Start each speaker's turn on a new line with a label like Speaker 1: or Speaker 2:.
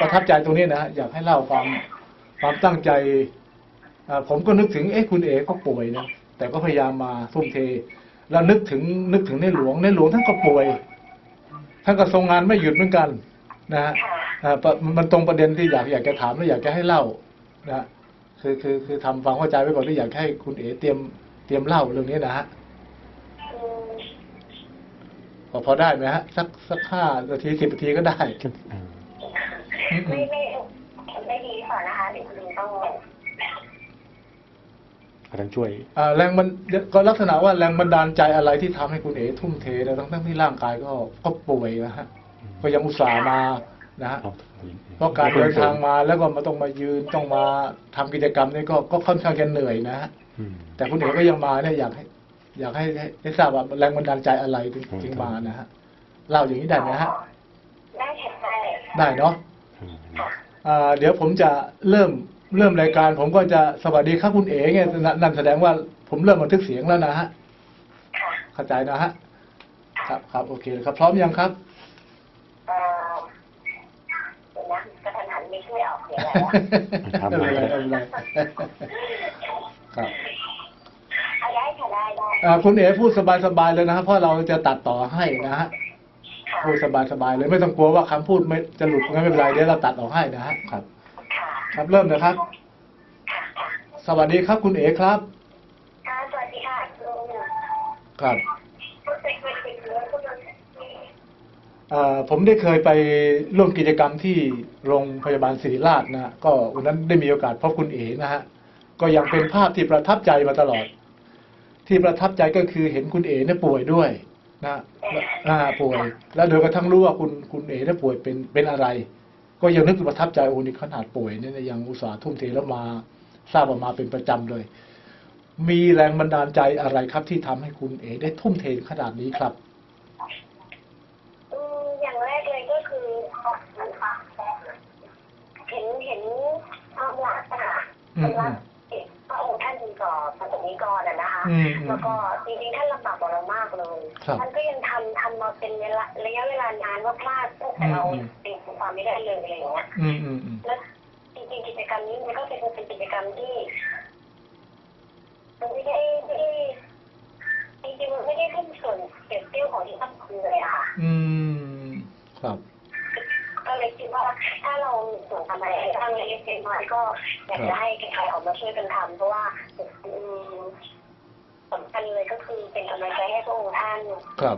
Speaker 1: ประทับใจตรงนี้นะอยากให้เล่าความความตั้งใจผมก็นึกถึงเอ๊ะคุณเอ๋ก็ป่วยนะแต่ก็พยายามมาทุ่มเท แล้วนึกถึงนึกถึงในหลวงในหลวงท่านก็ป่วย ท่านก็ทรงงานไม่หยุดเหมือนกัน นะฮะมันตรงประเด็นที่อยากอยากจะถามและอยากจะให้เล่านะคือคือคือทำความเข้าใจไว้ก่อนที่อยากให้คุณเอ๋เตรียมเตรียมเล่าเรื่องนี้นะฮะพอพอได้ไหมฮะสักสักห้านาทีสิบนาทีก็ได้
Speaker 2: อ่า
Speaker 1: อืม
Speaker 3: ไม่ไม่ไม่ดีก่อนนะคะเดี๋ยวคุณลุงต้อง
Speaker 2: อาจารย์ช่วย
Speaker 1: อ่าแรงมันก็ลักษณะว่าแรงบันดาลใจอะไรที่ทำให้คุณเอ๋ทุ่มเทนะทั้งทั้งที่ร่างกายก็ก็ป่วยนะฮะก็ยังอุตส่าห์มานะฮะ
Speaker 2: เอา
Speaker 1: เพราะการเดินทางมาแล้วก็มาต้องมายืนต้องมาทำกิจกรรมนี่ก็ก็ค่อนข้างจะเหนื่อยนะฮะ
Speaker 2: อืม
Speaker 1: แต่คุณเอ๋ก็ยังมาเนี่ยอยากให้ อยากให้ให้ให้ทราบว่าแรงบันดาลใจอะไรถึง
Speaker 2: อืม
Speaker 1: ถึงมานะฮะเล่าอย่างนี้ได้ไหมฮะ
Speaker 3: ได้ค่ะได้
Speaker 1: ได้เนาะ
Speaker 2: อืม
Speaker 3: ค่ะ
Speaker 1: อ่า เดี๋ยวผมจะเริ่มเริ่มรายการ ผมก็จะสวัสดีครับคุณเอ๋ไงนั่นนั่นแสดงว่าผมเริ่มบันทึกเสียงแล้วนะฮะ
Speaker 3: ค่ะ
Speaker 1: เข้าใจนะฮะครับครับโอเคครับ พร้อมยังครับ
Speaker 3: เอ่อเดี๋ยวนะกระทันหันไม่ช่วยออกเสียงแล้วอะ
Speaker 1: ไม่เป็นไรไม่เป็นไรครับ
Speaker 3: เอาได้ค่ะได้ได้
Speaker 1: อ่าคุณเอ๋พูดสบายๆเลยนะฮะเพราะเราจะตัดต่อให้นะฮะ
Speaker 3: ค่ะ
Speaker 1: พูดสบายๆเลยไม่ต้องกลัวว่าคำพูดไม่จะหลุดงั้นไม่เป็นไรเดี๋ยวเราตัดออกให้นะฮะครับ
Speaker 3: ค่ะ
Speaker 1: ครับเริ่มนะครับ
Speaker 3: ค่ะค่ะ
Speaker 1: สวัสดีครับ คุณเอ๋ครับ
Speaker 3: ค่ะสวัสดีค่ะลุง
Speaker 1: ครับ
Speaker 3: พูดเป็นคนติดเชื้อคุณลุง
Speaker 1: เอ่อผมได้เคยไปร่วมกิจกรรมที่โรงพยาบาลศิริราชนะฮะก็วันนั้นได้มีโอกาสพบคุณเอ๋นะฮะก็ยังเป็นภาพที่ประทับใจมาตลอด ที่ประทับใจก็คือเห็นคุณเอ๋เนี่ยป่วยด้วย นะอ่าป่วย แล้วโดยกระทั่งรู้ว่าคุณคุณเอ๋เนี่ยป่วยเป็นเป็นอะไร ก็ยังนึกประทับใจโอ้นี่ขนาดป่วยเนี่ยยังอุตส่าห์ทุ่มเทแล้วมาทราบว่ามาเป็นประจำเลย มีแรงบันดาลใจอะไรครับ ที่ทำให้คุณเอ๋ได้ทุ่มเทขนาดนี้ครับ
Speaker 3: อืมอย่างแรกเลยก็คือเห็นเห็นความรักอะค่ะ
Speaker 1: อื
Speaker 3: ความ
Speaker 1: ม
Speaker 3: รักพระองค์ท่านดีต่อประสบนิกร อะนะคะ
Speaker 1: อืมอืม
Speaker 3: แล้วก็จริงๆท่านลำบากกว่าเรามากเลย
Speaker 1: ครับ
Speaker 3: ท่านก็ยังทำทำมาเป็นเวลาระยะเวลานานมากๆตั้งแต่เรา
Speaker 1: อืม
Speaker 3: ติดความไม่ได้เลยอะไรอย่างเงี้ย
Speaker 1: อืมอืมอืม
Speaker 3: แล้วจริงๆกิจกรรมนี้มันก็เป็นเป็นกิจกรรมที่มันไม่ได้ไม่ได้จริงๆมันไม่ได้ขึ้นส่วนเปรียบเทียบของที่ต้องคุยเลยอะค่ะ
Speaker 1: อืม ครับ
Speaker 3: ก็เลยคิดว่าถ้าเราส่งทำอะไรให้บ้างเล็กๆน้อยๆก็อยากจะให้ใครๆออกมาช่วยกันทำเพราะว่าอืมสำคัญเลยก็คือเป็นกำลังใจให้พระองค์ท่าน
Speaker 1: ครับ